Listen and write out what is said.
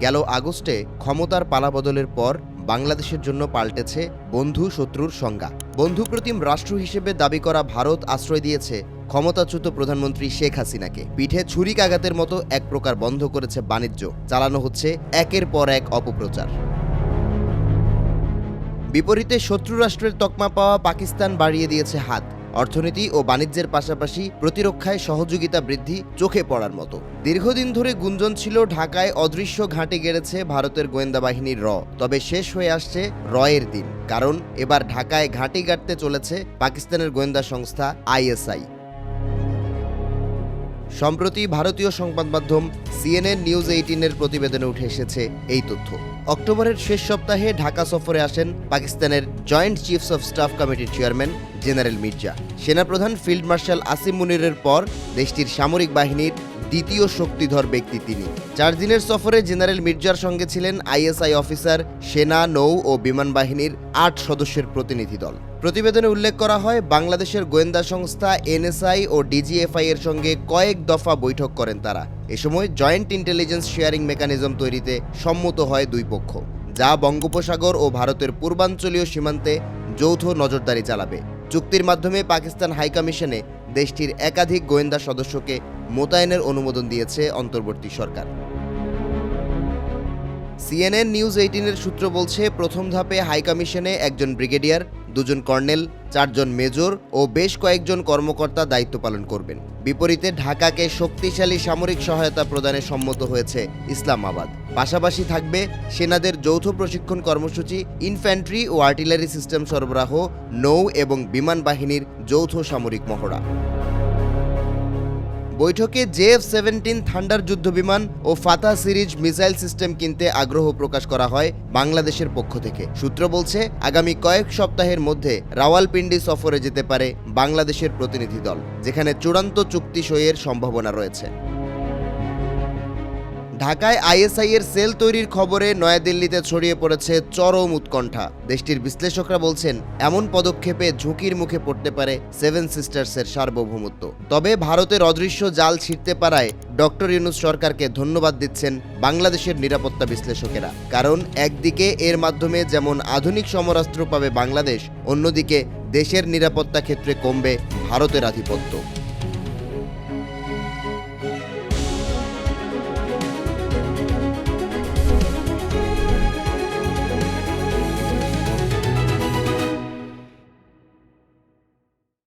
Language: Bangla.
গেল আগস্টে ক্ষমতার পালাবদলের পর বাংলাদেশের জন্য পাল্টেছে বন্ধু শত্রুর সংজ্ঞা। বন্ধুপ্রতিম রাষ্ট্র হিসেবে দাবি করা ভারত আশ্রয় দিয়েছে ক্ষমতাচ্যুত প্রধানমন্ত্রী শেখ হাসিনাকে। পিঠে ছুরিকাঘাতের মতো এক প্রকার বন্ধ করেছে বাণিজ্য, চালানো হচ্ছে একের পর এক অপপ্রচার। বিপরীতে শত্রু রাষ্ট্রের তকমা পাওয়া পাকিস্তান বাড়িয়ে দিয়েছে হাত। অর্থনীতি ও বাণিজ্যের পাশাপাশি প্রতিরক্ষায় সহযোগিতা বৃদ্ধি চোখে পড়ার মতো। দীর্ঘদিন ধরে গুঞ্জন ছিল ঢাকায় অদৃশ্য ঘাঁটি গেড়েছে ভারতের গোয়েন্দা বাহিনীর র, তবে শেষ হয়ে আসছে রয়ের দিন, কারণ এবার ঢাকায় ঘাঁটি গাড়তে চলেছে পাকিস্তানের গোয়েন্দা সংস্থা আইএসআই। সম্প্রতি ভারতীয় সংবাদ মাধ্যম সিএনএন নিউজ এইটিনের প্রতিবেদনে উঠে এসেছে এই তথ্য। অক্টোবরের শেষ সপ্তাহে ঢাকা সফরে আসেন পাকিস্তানের জয়েন্ট চিফস অফ স্টাফ কমিটির চেয়ারম্যান জেনারেল মির্জা। সেনাপ্রধান ফিল্ড মার্শাল আসিম মুনিরের পর দেশটির সামরিক বাহিনীর দ্বিতীয় শক্তিধর ব্যক্তি তিনি। চার দিনের সফরে জেনারেল মির্জার সঙ্গে ছিলেন আইএসআই অফিসার, সেনা, নৌ ও বিমান বাহিনীর আট সদস্যের প্রতিনিধি দল। প্রতিবেদনে উল্লেখ করা হয়, বাংলাদেশের গোয়েন্দা সংস্থা, এনএসআই ও ডিজিএফআই এর সঙ্গে কয়েক দফা বৈঠক করেন তারা। এ সময় জয়েন্ট ইন্টেলিজেন্স শেয়ারিং মেকানিজম তৈরিতে সম্মত হয় দুই পক্ষ, যা বঙ্গোপসাগর ও ভারতের পূর্বাঞ্চলীয় সীমান্তে যৌথ নজরদারি চালাবে। চুক্তির মাধ্যমে পাকিস্তান হাইকমিশনে দেশটির একাধিক গোয়েন্দা সদস্যকে মোতায়েনের অনুমোদন দিয়েছে অন্তর্বর্তী সরকার। সিএনএন নিউজ এইটিনের সূত্র বলছে, প্রথম ধাপে হাইকমিশনে একজন ব্রিগেডিয়ার দুজন কর্নেল, চারজন মেজর ও বেশ কয়েকজন কর্মকর্তা দায়িত্ব পালন করবেন। বিপরীতে ঢাকাকে শক্তিশালী সামরিক সহায়তা প্রদানে সম্মত হয়েছে ইসলামাবাদ। পাশাপাশি থাকবে সেনাদের যৌথ প্রশিক্ষণ কর্মসূচি, ইনফ্যান্ট্রি ও আর্টিলারি সিস্টেম সরবরাহ, নৌ এবং বিমান বাহিনীর যৌথ সামরিক মহড়া। বৈঠকে জেএফ সেভেন্টিন থান্ডার যুদ্ধ বিমান ও ফাতা সিরিজ মিসাইল সিস্টেম কিনতে আগ্রহ প্রকাশ করা হয় বাংলাদেশের পক্ষ থেকে। সূত্র বলছে, আগামী কয়েক সপ্তাহের মধ্যে রাওয়ালপিন্ডি সফরে যেতে পারে বাংলাদেশের প্রতিনিধি দল, যেখানে চূড়ান্ত চুক্তি সইয়ের সম্ভাবনা রয়েছে। ঢাকায় আইএসআই এর সেল তৈরির খবরে নয়াদিল্লিতে ছড়িয়ে পড়েছে চরম উৎকণ্ঠা। দেশটির বিশ্লেষকরা বলছেন, এমন পদক্ষেপে ঝুঁকির মুখে পড়তে পারে সেভেন সিস্টার্সের সার্বভৌমত্ব। তবে ভারতের অদৃশ্য জাল ছিঁড়তে পারায় ডক্টর ইউনুস সরকারকে ধন্যবাদ দিচ্ছেন বাংলাদেশের নিরাপত্তা বিশ্লেষকেরা। কারণ একদিকে এর মাধ্যমে যেমন আধুনিক সমরাস্ত্র পাবে বাংলাদেশ, অন্যদিকে দেশের নিরাপত্তা ক্ষেত্রে কমবে ভারতের আধিপত্য।